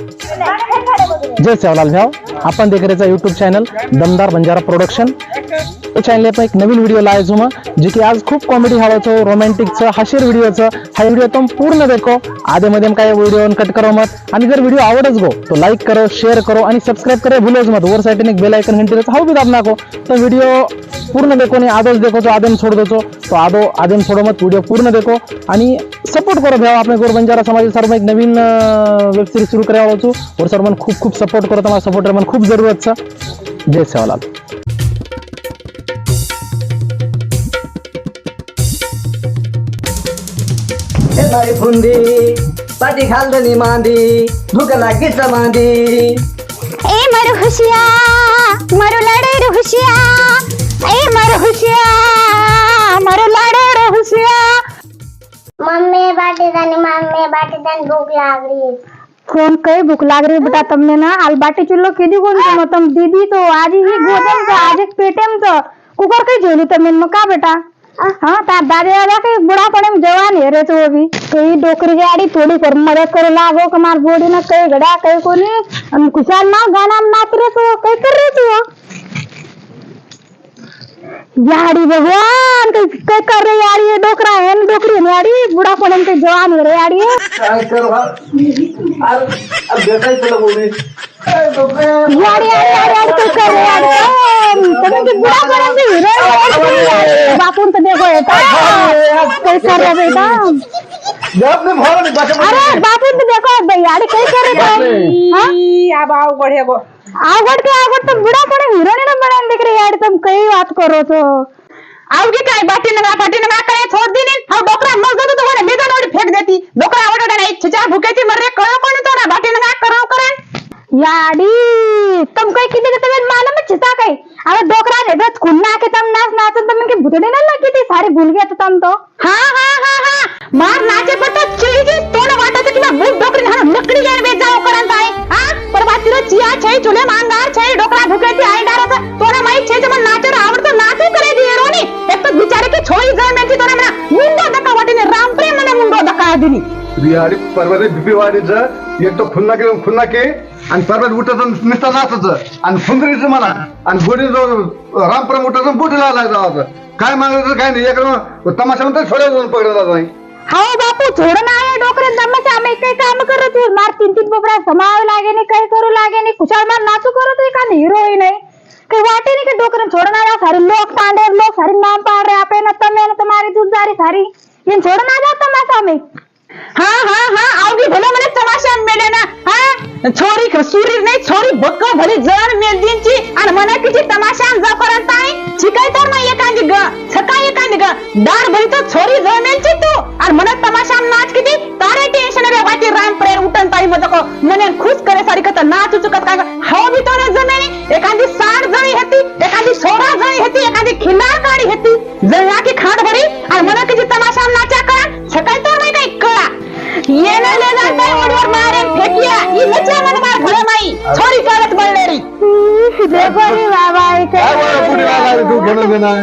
जय सेवालाल भाव आपण देख रहे यूट्यूब चॅनल दमदार बंजारा प्रोडक्शन या चॅनल एक नवीन व्हिडिओ लावायचो मग जे की आज खूप कॉमेडी हवायचो रोमॅन्टिकचं हशीर व्हिडिओचं हा व्हिडिओ तुम पूर्ण देखो. आधे मध्ये काय व्हिडिओ कट करो मत. आणि जर व्हिडिओ आवडच गो तो लाईक करो शेअर करो आणि सबस्क्राईब करे. भूलोच मत. वर साईड एक बेल आयकन घंटी हा भी दाब नाको तो व्हिडिओ पूर्ण देखो नहीं आदोज देखो तो आदम छोड़ दो तो, तो आदो आदम छोड़ो मत व्हिडिओ पूर्ण देखो. आणि सपोर्ट करो भाव आपण गोर बंजारा समाज सर एक नवीन वेब सिरीज सुरू करावा होतो और सर मन खूप खूप सपोर्ट करो तुम्हाला सपोर्ट मन खूप जरूरत छ जय सेवालाल पाटी खाल्दनी मांदी भूक लागीच मांदी ए मरु खुशिया मरु लढेर खुशिया ए मर हुशिया मर लाडा रे हुशिया. मम्मी बाटी दानी मम्मी बाटी दानी भूख लाग रही कौन कई भूख लाग रही बेटा तुमने ना. आल बाटी चुल्लो के दी कौन तुम तुम दीदी तो आज ही गोदम तो आज एक पेटम तो कुकर कई झोली तुमने में का बेटा? हाँ ता दादी दादा के बुढ़ा पड़े में जवान है रे तो अभी भी. कई डोकरी गाड़ी थोड़ी पर मदद कर लागो कमार बोडी ना कई गड़ा कई कोनी. खुशाल ना गाना ना तेरे तो कई कर रहे तू याड़ी ये डोकरा है न डोकरी है याड़ी? बूढ़ा पड़न के जवान हो रहे याड़ी. काय कर अब बेटा चलो बोली याड़ी याड़ी याड़ी याड़ी कर रहे याड़ी. तने के बूढ़ा पड़न के हीरो बापुन तो देखो बेटा कई कर रहे बेटा. ने अरे तो देखो कर रहे हाँ? अब गो आवड़ के आवड़ ने देख रहे तुम कई बात करो तो आवगी काय बाटी नगा बाटी नगा काय छोड़ दी नहीं हम डोकरा मर तो नोड़ी फेंक देती. डोकरा आवड़ नहीं. छिचा थी मर रे करो कौन तो ना? बाटी नगा करो करे याडी तुम कई किती तुम्ही मालूम है चिता कई अरे डोकरा ने बस खुन्ना के तुम नाच नाचन तुम के भूतड़े ना लगी थी सारी भूल गया तो तुम तो. हाँ हाँ हाँ हाँ. मार माझे पर तो चिड़ी की तोड़ वाटा तो किमा डोकरी ना नकडी जाने बे जाओ करन आहे हा? परवा तिरो चिया छै चुले मांगार छै डोकरा भुके ते आई डारत तोरा माई छै जमन नाचर आवडतो नाचे करे दी रोनी एक तो बिचारे की छोई जाए में थी तोरा मना मुंडो दका वाटीने राम प्रेम मने मुंडो दका दिनी बिहारी पर्वत बिपी वाडीचं एक तो खुन्ना के खुन्ना के आणि पर्वत उठायचं नुसतं नाचत आणि फुंदरीचं म्हणा आणि गोडी रामपुरम उठत बोटीला जायचं काय मागायचं काय नाही एक तमाशा म्हणतात थोड्या जाऊन पकडला जात नाही हाओ बापू थोडं ना आया डोकरे दमाचे आम्ही काही काम करत तू मार तीन तीन पोपड़ा समाव लागे नहीं कई करू लागे नाही. कुछ मार नाचू करत तो का हिरोईन आहे. काही वाटे नाही का डोकरे? थोडं ना सारी लोक पांडे लोक सारी नाम पाड़ रहे आपे न तमे न तुम्हारी दूधदारी सारी ये छोड़ना जाता मैं हमें हा हा हाँ आओगी भले मने तमाशा मेले ना. हा छोरी सूरी नाही छोरी बक्क भले जर मेल दिनची आणि मनाकीची तमाशा जा आहे शिकाय तर नाही एखादी दार भरी तो छोरी जण मेलची तू. आणि म्हणत तमाशा नाच किती? तारे टेन्शन रे वाटी राम प्रेर उठन ताई मत को. मने खुश करे सारी कत नाच चुकत काय हाव भी तो न जमेनी. एखादी साठ जणी हेती. एखादी सोळा जणी हेती. एखादी खिल्लार गाडी हेती. जळला की खाट भरी. आणि मना किती तमाशा नाचा करा सकाळी तर नाही काही कळा येणं ले जाताय ओढवर मारेन फेकिया ही नच्या मन मार घरे माई. छोरी करत बनलेली देखो रे बाबा ये काय बरं कुठे आला तू घेणं देणं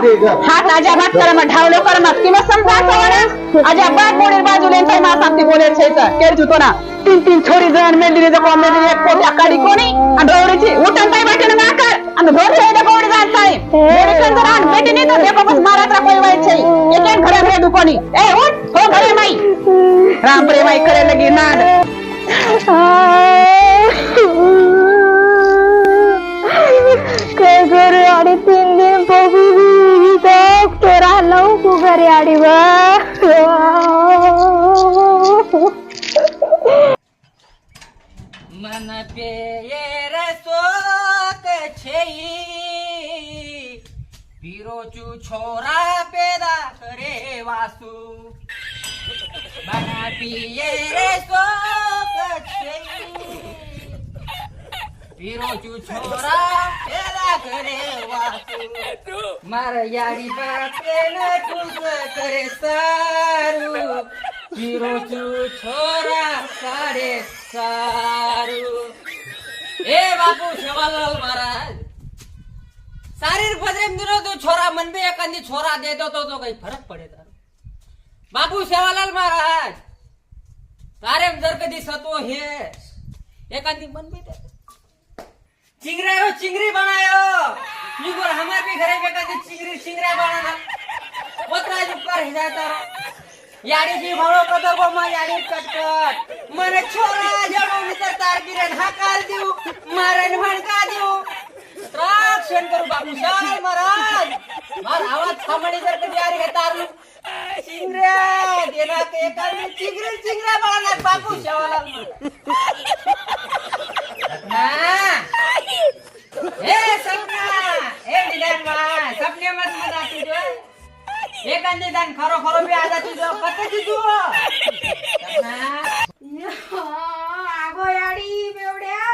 हात अजाबात कर मग ढावलं कर मग. किंवा समजा अजाबात बोले बाजूले मा सांगते बोले छेचं. केर जुतो ना. तीन तीन छोरी जण मेंदिरी जको मेंदिरी एक पोट्या काढी कोणी? आणि डोळीची उठन ताई बाटे ना कर. आणि घर हे देखो ओढ जात ताई बोले कंजर आण बेटी नाही तर देखो बस मारा कोई वाई छे एक एक घरे में दुकोनी ए उठ. हो घरे माई. राम प्रेम माई करे लगी नाद. काय करे आणि तीन लव तू घरी आडी मन पेये रसोक छेई पीरोचू छोरा पेदा करे वासु मन વિરોચું છોરા પેલા કરે મારા યારી બાપે ને ખુશ કરે સારું. વિરોચું છોરા કરે સારું. એ બાપુ જવાહરલાલ મહારાજ. શારીર ભદ્રેમ તો છોરા મન બે એકાંદી છોરા દે દો તો કઈ ફરક પડે તારો. બાપુ સેવાલાલ મહારાજ. તારે જર કદી સતો હે. એકાંદી મન બે દે चिंगरा चिंगरी बनायो मी बोल हमारे भी घरे बेटा की चिंगरी चिंगरा बनाना पत्रा जो कर ही जाता याडी जी भावो कदर गो मा याडी कटकट મને છોરા જડો મિત્ર તાર કિરણ હાકાલ દેવ મારે ભણકા દેવ ત્રાક્ષણ કરું બાપુ શાલ મહારાજ માર આવાજ સાંભળી જર કે યારી હે તારું ચિંગરા દેના કે કાલ ચિંગરી ચિંગરા બનાના બાપુ अगो याडी बेवड्या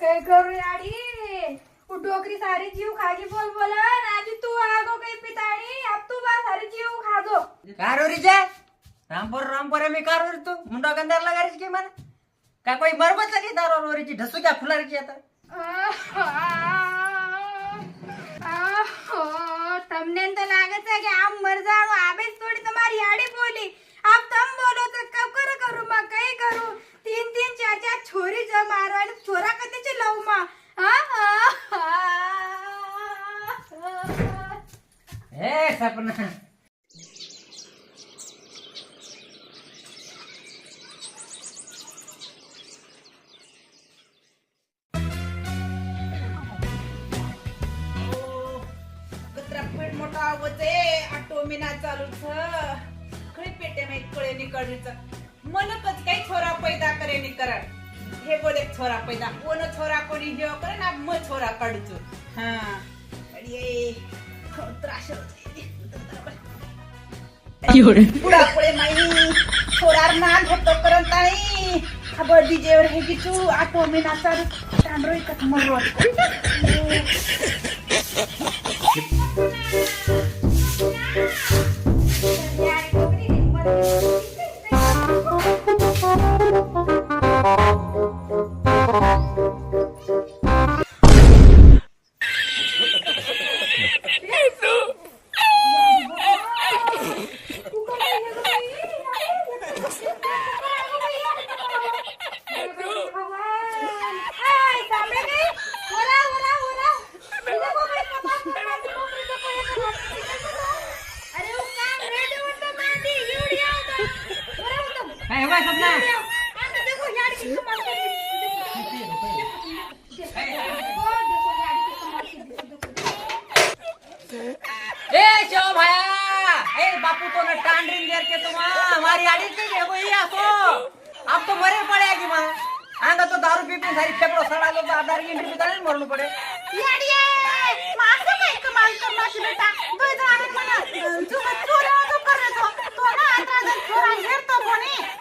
काय करू याडी डोकरी सारी जीव खागी बोल बोल आजी तू आगो काही पिताडी अब तू बा सारी जीव खाजो कारोरीचे रामपूर रामपूर मी कारोरी तू मुंडा गंधार लागारीच की मला काय कोई मरमत लगे दारोरीची ढसू क्या फुलारीची आता. ना चालूच. खळी पेटे नाही कळे मन मनकच काही छोरा पैदा करे निकरण हे बोले छोरा पैदा. कोण छोरा कोणी हे करे ना म छोरा काढूचो हा. अरे त्रास पुढा पुढे माई छोरार ना घेतो करत नाही. खबर डीजेवर हे किचू आठो महिना चालू. तांडरो एकच मरवत सपना? की कर ए चो भाया! ए बापू तो न टांडरीन देर के तुम हमारी आड़ी के है वो ही आसो अब तो मरे पड़ेगी मां. आंगा तो दारू पी पी सारी सड़ा लो तो आधार की इंटरव्यू करने मरनु पड़े. कमाल बेटा? म्हणा तू. पडी राते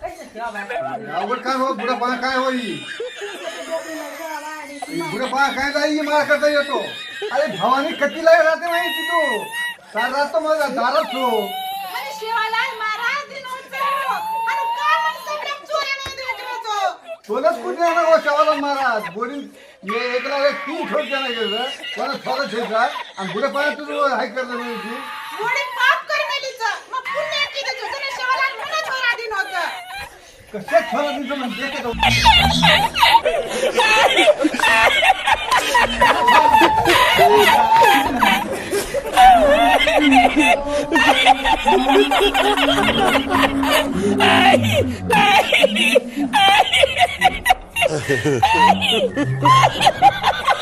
कैसे क्या भाया आवड काय हो बुडा पहा काय होई बुडा पहा काय जाई? मला करता येतो? अरे भवानी कतीला राहते नाही की तू सारा रात तो. मग दारात हो. करतो सोनच कुठे ना हो शवाला महाराज? बोरी ये एकला एक तीन ठोक देणार गेलं. कोणा थोडं ठेवता आणि बुडा पहा तुझं हाय करता Ha ha ha ha ha!